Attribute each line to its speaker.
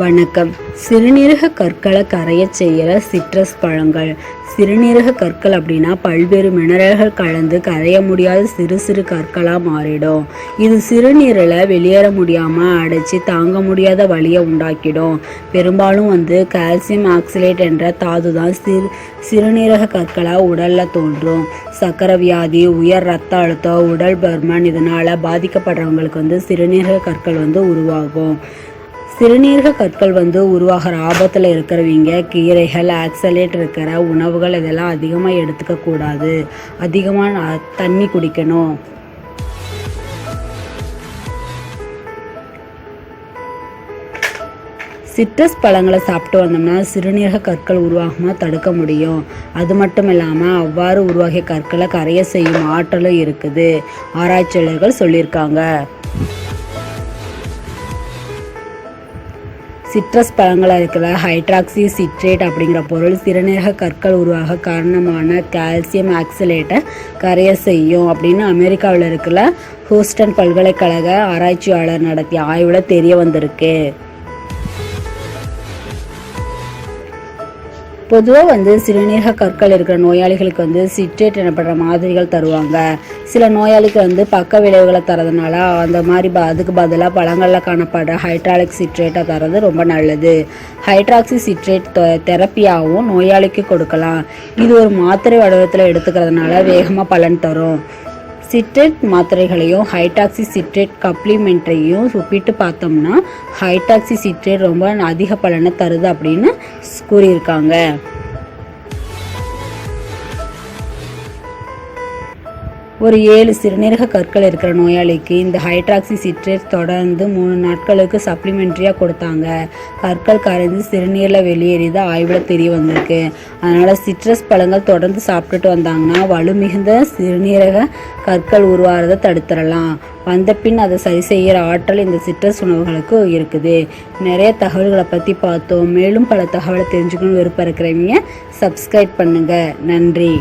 Speaker 1: வணக்கம். சிறுநீரக கற்களை கரையச் செய்கிற சிட்ரஸ் பழங்கள். சிறுநீரக கற்கள் அப்படின்னா பல்வேறு மினரல்கள் கலந்து கரைய முடியாத சிறு சிறு கற்களாக மாறிடும். இது சிறுநீரில் வெளியேற முடியாமல் அடைச்சி தாங்க முடியாத வழியை உண்டாக்கிடும். பெரும்பாலும் வந்து கால்சியம் ஆக்சிலேட் என்ற தாது தான் சிறு சிறுநீரக கற்களாக உடலில் தோன்றும். சக்கரை வியாதி உயர் ரத்த அழுத்தம் உடல் பருமன் இதனால் பாதிக்கப்படுறவங்களுக்கு வந்து சிறுநீரக கற்கள் வந்து உருவாகும். சிறுநீரக கற்கள் வந்து உருவாகிற ஆபத்தில் இருக்கிறவங்க கீரைகள் ஆக்சலேட் இருக்கிற உணவுகள் இதெல்லாம் அதிகமாக எடுத்துக்க கூடாது. அதிகமாக தண்ணி குடிக்கணும். சிட்ரஸ் பழங்களை சாப்பிட்டு வந்தோம்னா சிறுநீரக கற்கள் உருவாகாமல் தடுக்க முடியும். அது மட்டும் இல்லாமல் அவ்வாறு உருவாகிய கற்களை கரைய செய்யும் ஆற்றலும் இருக்குது. ஆராய்ச்சியாளர்கள் சொல்லியிருக்காங்க. சிட்ரஸ் பழங்களாக இருக்கிற ஹைட்ராக்சி சிட்ரேட் அப்படிங்கிற பொருள் சிறுநீரக கற்கள் உருவாக காரணமான கால்சியம் ஆக்சிலேட்டை கரைய செய்யும் அப்படின்னு அமெரிக்காவில் இருக்கிற ஹூஸ்டன் பல்கலைக்கழக ஆராய்ச்சியாளர் நடத்திய ஆய்வில் தெரிய வந்திருக்கு. பொதுவாக வந்து சிறுநீரக கற்கள் இருக்கிற நோயாளிகளுக்கு வந்து சிட்ரேட் எனப்படுற மாதிரிகள் தருவாங்க. சில நோயாளிக்கு வந்து பக்க விளைவுகளை தரதுனால அந்த மாதிரி ப அதுக்கு பதிலாக பழங்களில் காணப்படுற ஹைட்ராலிக் சிட்ரேட்டை தரது ரொம்ப நல்லது. ஹைட்ராக்சி சிட்ரேட் தெரப்பியாகவும் நோயாளிக்கு கொடுக்கலாம். இது ஒரு மாத்திரை வடிவத்தில் எடுத்துக்கிறதுனால வேகமாக பலன் தரும். சிட்ரேட் மாத்திரைகளையும் ஹைடாக்சி சிட்ரேட் கப்ளிமெண்ட்டையும் ஒப்பிட்டு பார்த்தோம்னா ஹைடாக்சி சிட்ரேட் ரொம்ப அதிக பலனை தருது அப்படின்னு கூறியிருக்காங்க. ஒரு ஏழு சிறுநீரக கற்கள் இருக்கிற நோயாளிக்கு இந்த ஹைட்ராக்சி சிட்ரேட் தொடர்ந்து மூணு நாட்களுக்கு சப்ளிமெண்ட்ரியாக கொடுத்தாங்க. கற்கள் கரைந்து சிறுநீரில் வெளியேறியது ஆய்வில் தெரிய வந்திருக்கு. அதனால் சிட்ரஸ் பழங்கள் தொடர்ந்து சாப்பிட்டுட்டு வந்தாங்கன்னா வலு மிகுந்த சிறுநீரக கற்கள் உருவாகிறத தடுத்துடலாம். வந்த பின் அதை சரி செய்கிற ஆற்றல் இந்த சிட்ரஸ் உணவுகளுக்கு இருக்குது. நிறைய தகவல்களை பற்றி பார்த்தோம். மேலும் பல தகவலை தெரிஞ்சுக்கணும்னு விருப்பம் இருக்கிறவங்க சப்ஸ்கிரைப் பண்ணுங்கள் நன்றி.